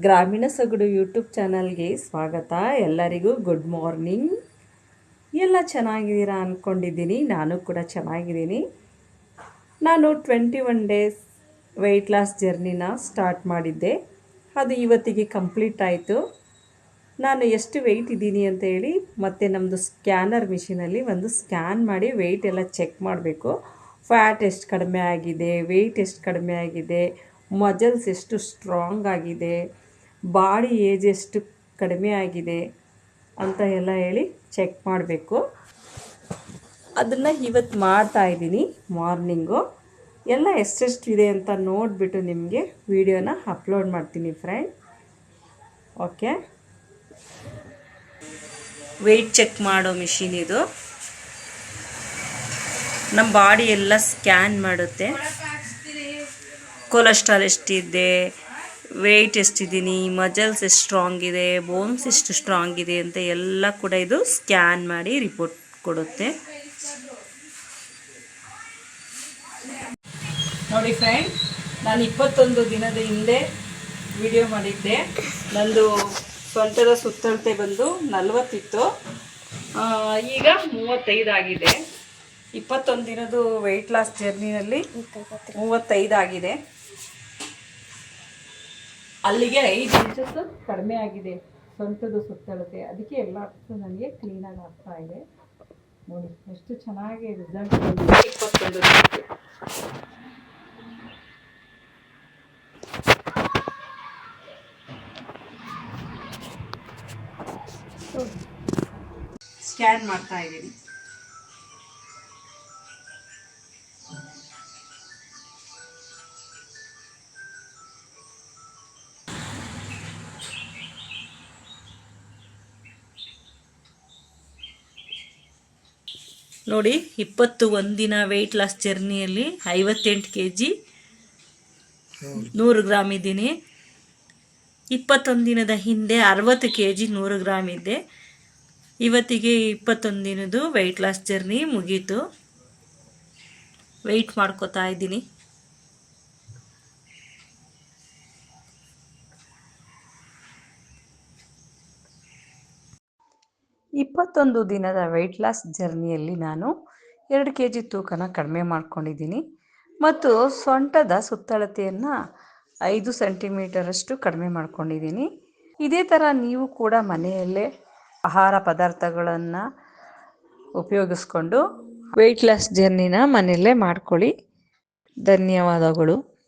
ಗ್ರಾಮೀಣ ಸೊಗಡು ಯೂಟ್ಯೂಬ್ ಚಾನಲ್ಗೆ ಸ್ವಾಗತ. ಎಲ್ಲರಿಗೂ ಗುಡ್ ಮಾರ್ನಿಂಗ್. ಎಲ್ಲ ಚೆನ್ನಾಗಿದ್ದೀರಾ ಅಂದ್ಕೊಂಡಿದ್ದೀನಿ ನಾನು ಕೂಡ ಚೆನ್ನಾಗಿದ್ದೀನಿ. ನಾನು twenty one days weight loss ಜರ್ನಿನ start ಮಾಡಿದ್ದೆ. ಅದು ಇವತ್ತಿಗೆ ಕಂಪ್ಲೀಟ್ ಆಯಿತು. ನಾನು ಎಷ್ಟು ವೆಯ್ಟ್ ಇದ್ದೀನಿ ಅಂತ ಹೇಳಿ ಮತ್ತು ನಮ್ಮದು ಸ್ಕ್ಯಾನರ್ ಮಿಷಿನಲ್ಲಿ ಒಂದು ಸ್ಕ್ಯಾನ್ ಮಾಡಿ ವೆಯ್ಟ್ ಎಲ್ಲ ಚೆಕ್ ಮಾಡಬೇಕು. ಫ್ಯಾಟ್ ಎಷ್ಟು ಕಡಿಮೆ ಆಗಿದೆ ವೆಯ್ಟ್ ಎಷ್ಟು ಕಡಿಮೆ ಆಗಿದೆ ಮಜಲ್ಸ್ ಎಷ್ಟು ಸ್ಟ್ರಾಂಗ್ ಆಗಿದೆ, ಬಾಡಿ ಏಜ್ ಎಷ್ಟು ಕಡಿಮೆ ಆಗಿದೆ ಅಂತ ಎಲ್ಲ ಹೇಳಿ ಚೆಕ್ ಮಾಡಬೇಕು. ಅದನ್ನು ಇವತ್ತು ಮಾಡ್ತಾ ಇದ್ದೀನಿ, ಮಾರ್ನಿಂಗು. ಎಲ್ಲ ಎಷ್ಟೆಷ್ಟಿದೆ ಅಂತ ನೋಡಿಬಿಟ್ಟು ನಿಮಗೆ ವಿಡಿಯೋನ ಅಪ್ಲೋಡ್ ಮಾಡ್ತೀನಿ ಫ್ರೆಂಡ್ ಓಕೆ ವೆಯ್ಟ್ ಚೆಕ್ ಮಾಡೋ ಮಿಷಿನ್ ಇದು. ನಮ್ಮ ಬಾಡಿ ಎಲ್ಲ ಸ್ಕ್ಯಾನ್ ಮಾಡುತ್ತೆ. ಕೊಲೆಸ್ಟ್ರಾಲ್ ಎಷ್ಟಿದೆ? ವೆಯ್ಟ್ ಎಷ್ಟಿದ್ದೀನಿ ಮಜಲ್ಸ್ ಎಷ್ಟು ಸ್ಟ್ರಾಂಗ್ ಇದೆ? ಬೋನ್ಸ್ ಎಷ್ಟು ಸ್ಟ್ರಾಂಗ್ ಇದೆ ಅಂತ ಎಲ್ಲ ಕೂಡ ಇದು ಸ್ಕ್ಯಾನ್ ಮಾಡಿ ರಿಪೋರ್ಟ್ ಕೊಡುತ್ತೆ. ನೋಡಿ ಫ್ರೆಂಡ್ ನಾನು ಇಪ್ಪತ್ತೊಂದು ದಿನದ ಹಿಂದೆ ವಿಡಿಯೋ ಮಾಡಿದ್ದೆ. ನಂದು ಸ್ವಂತದ ಸುತ್ತಳತೆ ಬಂದು ನಲವತ್ತಿತ್ತು. ಈಗ ಮೂವತ್ತೈದಾಗಿದೆ ಇಪ್ಪತ್ತೊಂದು ದಿನದ್ದು ವೆಯ್ಟ್ ಲಾಸ್ ಜರ್ನಿನಲ್ಲಿ ಮೂವತ್ತೈದಾಗಿದೆ ಅಲ್ಲಿಗೆ ಐದು ಇಂಚಸ್ ಕಡಿಮೆ ಆಗಿದೆ. ಸೊಂಟದ ಸುತ್ತಳತೆ. ಅದಕ್ಕೆ ಎಲ್ಲ ನನಗೆ ಕ್ಲೀನಾಗಿ ಆಗ್ತಾ ಇದೆ. ನೋಡಿ, ಎಷ್ಟು ಚೆನ್ನಾಗಿ ರಿಸಲ್ಟ್ ಬಂದಿದೆ. ಇಪ್ಪತ್ತೊಂದು ಸ್ಕ್ಯಾನ್ ಮಾಡ್ತಾ ಇದ್ದೀನಿ. ನೋಡಿ, ಇಪ್ಪತ್ತು ಒಂದಿನ ವೆಯ್ಟ್ ಲಾಸ್ ಜರ್ನಿಯಲ್ಲಿ ಐವತ್ತೆಂಟು ಕೆ ಜಿ ನೂರು ಗ್ರಾಮ್ ಇದ್ದೀನಿ. ಇಪ್ಪತ್ತೊಂದು ದಿನದ ಹಿಂದೆ ಅರವತ್ತು ಕೆ ಜಿ ನೂರು ಗ್ರಾಮ್ ಇದ್ದೆ ಇವತ್ತಿಗೆ ಇಪ್ಪತ್ತೊಂದು ದಿನದ್ದು ವೆಯ್ಟ್ ಲಾಸ್ ಜರ್ನಿ ಮುಗೀತು. ವೆಯ್ಟ್ ಮಾಡ್ಕೋತಾ ಇದ್ದೀನಿ. ಇಪ್ಪತ್ತೊಂದು ದಿನದ ವೆಯ್ಟ್ ಲಾಸ್ ಜರ್ನಿಯಲ್ಲಿ ನಾನು ಎರಡು ಕೆ ಜಿ ತೂಕನ ಕಡಿಮೆ ಮಾಡ್ಕೊಂಡಿದ್ದೀನಿ ಮತ್ತು ಸೊಂಟದ ಸುತ್ತಳತೆಯನ್ನು ಐದು ಸೆಂಟಿಮೀಟರಷ್ಟು ಕಡಿಮೆ ಮಾಡ್ಕೊಂಡಿದ್ದೀನಿ. ಇದೇ ಥರ ನೀವು ಕೂಡ ಮನೆಯಲ್ಲೇ ಆಹಾರ ಪದಾರ್ಥಗಳನ್ನು ಉಪಯೋಗಿಸ್ಕೊಂಡು ವೆಯ್ಟ್ ಲಾಸ್ ಜರ್ನಿನ ಮನೆಯಲ್ಲೇ ಮಾಡ್ಕೊಳ್ಳಿ. ಧನ್ಯವಾದಗಳು.